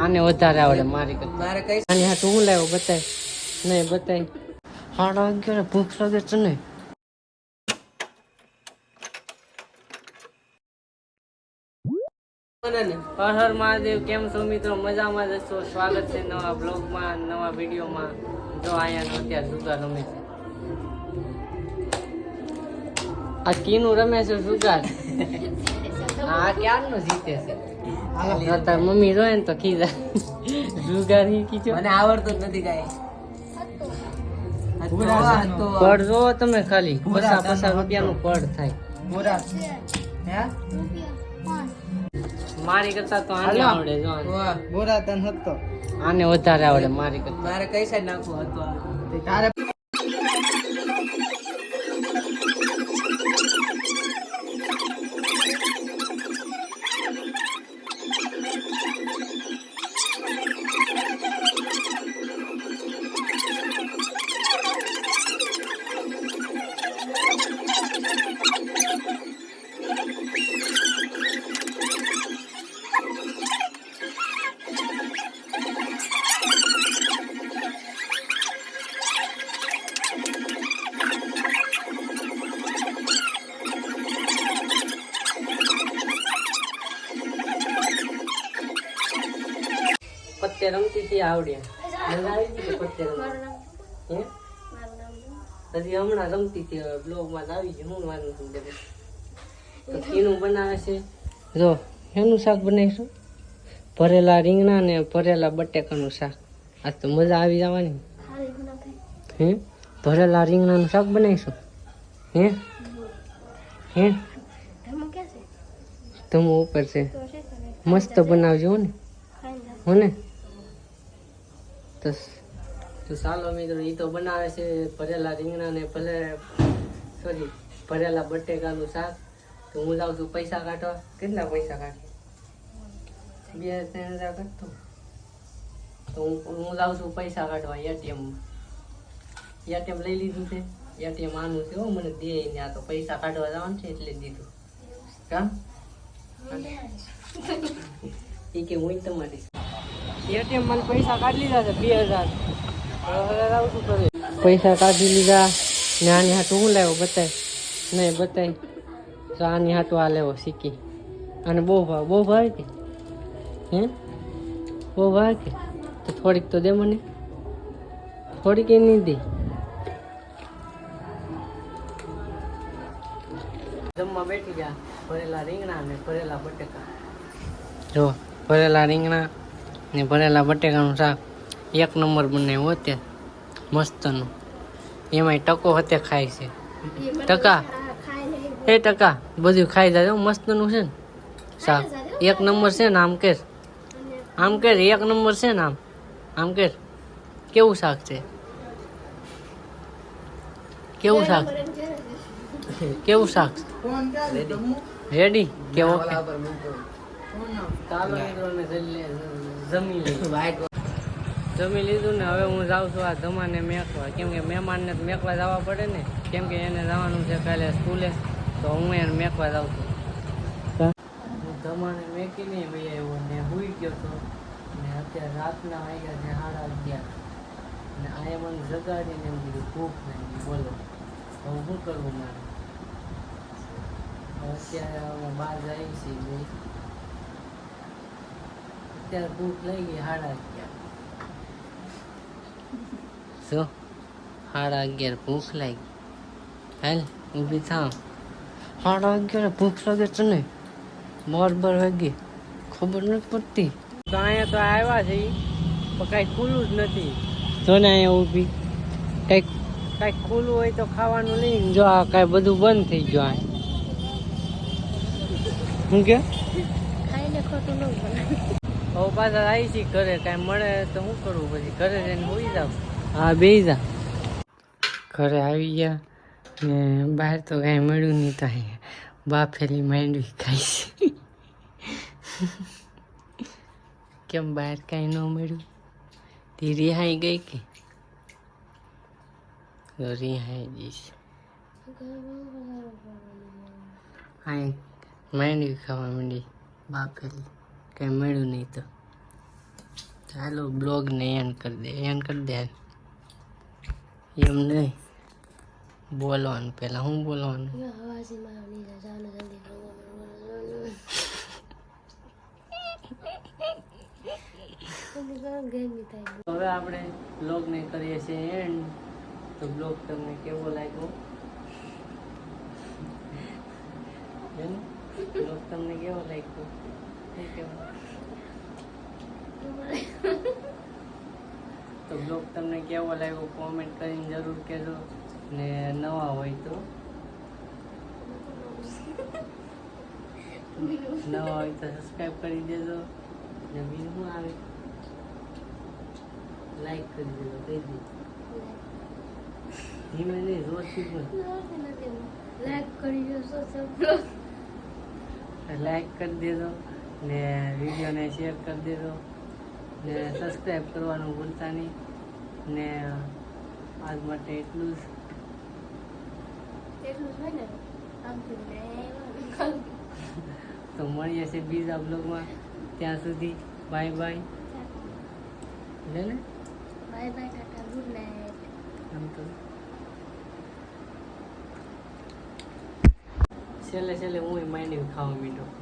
આને વધારે આવડે મારી કરતા. મારે કઈ આની હાથ હું લાવ્યો બતાય. નહીં બતાય. હાડા અગિયાર ભૂખ લાગે છે ને. હર હર મહાદેવ કેમ છો મિત્રો? મજામાં જ છો? સ્વાગત છે નવા બ્લોગમાં નવા વિડીયોમાં જો અહીંયા અત્યારે સુગાર રમે છે. આ કીનું રમે છે સુગાર આ ક્યારનો જીતે છે? તાર મમ્મી જોયે ને તો ખીજા. સુગાર શીખી છો મને આવડતું જ નથી કાંઈ. પડ જો તમે ખાલી. પચાસ પચાસ રૂપિયાનું પડ થાય. મારી કરતા તો આને આવડે જો આને. બોરા તન હતો. આને વધારે આવડે મારી કરતા. મારે કઈ સાઈડ નાખવું હતું તારે પત્તે રમતી હતી આવડે. મજા આવી ગઈ પત્તે રમવા. હે? હજી હમણાં રમતી હતી બ્લોગમાં આવી ગયું હું માનું છું તો કીનું બનાવે છે. જો એનું શાક બનાવીશું? ભરેલા રીંગણા ને ભરેલા બટેકાનું શાક. આજ તો મજા આવી જવાની. હે ભરેલા રીંગણાનું શાક બનાવીશું? હે? હે? તમો ઉપર છે. મસ્ત બનાવજો હો ને હો ને તો તો ચાલો મિત્રો એ તો બનાવે છે ભરેલા રીંગણા ને ભલે સોરી ભરેલા બટેકાનું શાક. તો હું લાવું છું પૈસા કાઢવા. કેટલા પૈસા કાઢે બે ત્રણ હજાર કાઢતો. તો હું હું જાઉં છું પૈસા કાઢવા એટીએમમાં એટીએમ લઈ લીધું છે. એટીએમ આનું છે હો મને દે ને આ તો પૈસા કાઢવા જવાનું છે એટલે દીધું. કામ એ કે હું તમારી એટીએમ મને પૈસા કાઢી લીધા છે, બે હજાર. હવે શું કરે પૈસા કાઢી લીધા. ને આની હાટું હું લાવ્યો બતાય? નહીં, બતાય. તો આની હાટું આ લેવો, શીખી. અને બહુ ભાવ, બહુ ભાવે કે? હે? બહુ ભાવે કે? તો થોડીક તો દે મને. થોડીક એ નહીં દે. જમવા બેઠી ગયા. ભરેલા રીંગણા ને ભરેલા બટેકા. જો, ભરેલા રીંગણા. ને ભરેલા બટેકાનું શાક એક નંબર બનાવ્યું હોતે મસ્તનું. એમાંય ટકો હતે ખાય છે. ટકા? એ ટકા? બધું ખાઈ જાય મસ્તનું છે ને. શાક. એક નંબર છે ને આમ કે આમ કે એક નંબર છે ને આમ. આમ કે કેવું શાક છે? કેવું શાક? કેવું શાક? રેડી. કે ઓકે જમી લીધું. જમી લીધું ને હવે હું જાઉં છું આ ધમાને મેકવા. કેમ કે મહેમાનને મેકવા જવા પડે ને. કેમ કે એને જવાનું છે કાલે સ્કૂલે, તો હું એને મેકવા જાઉં છું. હું ધમાને નહીં ભાઈ આવ્યો ને હુઈ ગયો તો. ને અત્યારે રાતના આવ્યા ને સાડા અગિયાર. ને આ મને જગાડીને એમ કીધું, ભૂખ નહીં બોલો હવે શું કરવું મારે? અત્યારે હું બહાર જાય છીએ બે. અત્યારે ભૂખ લઈ ગઈ સાડા અગિયાર. જો સાડા અગિયાર ભૂખ લાગી. હાલ ઊભી થા સાડા અગિયાર ભૂખ લાગે છે ને બાર બાર વાગી. ખબર નથી પડતી. તો અહીંયા તો આવ્યા છે ઈ, પણ કાંઈ ખુલ્લું જ નથી. જો ને અહીંયા ઊભી. કંઈક કાંઈક ખુલ્લું હોય તો ખાવાનું લઈને જો આ કાંઈ બધું બંધ થઈ ગયું આ. શું કે? હવે પાછા આવી છીએ ઘરે કાંઈ મળે તો શું કરવું પછી? ઘરે જઈને હોઈ જાવ હા બે જા. ઘરે આવી ગયા ને બહાર તો કાંઈ મળ્યું નહીં તો અહીંયા બાફેલી માંડવી ખાઈ કેમ બહાર કાંઈ ન મળ્યું? તે રિહાઈ ગઈ કે? રિહાઈ જઈશ. અહીં માંડવી ખાવા માંડી બાફેલી. કંઈ મળ્યું નહીં તો. ચાલો બ્લોગ ને એન્ડ કરી દે એન્ડ કરી દે. એમ નહીં. બોલવાનું પહેલાં હું બોલવાનું? હવે આપણે બ્લોગ ને કરીએ છીએ એન્ડ તો બ્લોગ તમને કેવો લાગ્યો? બ્લોગ તમને કેવો લાગ્યો? તો બ્લોગ તમને કેવો લાગ્યો કોમેન્ટ કરીને જરૂર કહેજો. ને નવા હોય તો? નવા હોય તો સબસ્ક્રાઈબ કરી દેજો. ને બીજું શું આવે? લાઈક કરી દેજો કહી દેજો. ધીમે નહીં જોરથી બોલ લાઈક કરી દેજો ને વિડીયોને શેર કરી દેજો ને સબસ્ક્રાઈબ કરવાનું ભૂલતા નહીં ને આજ માટે એટલું જ. તો મળીએ છીએ બીજા બ્લોગમાં ત્યાં સુધી બાય બાય લે ને. Bye bye tata good night આમ તો. છેલ્લે છેલ્લે હું માંડી ખાવા મીઠો.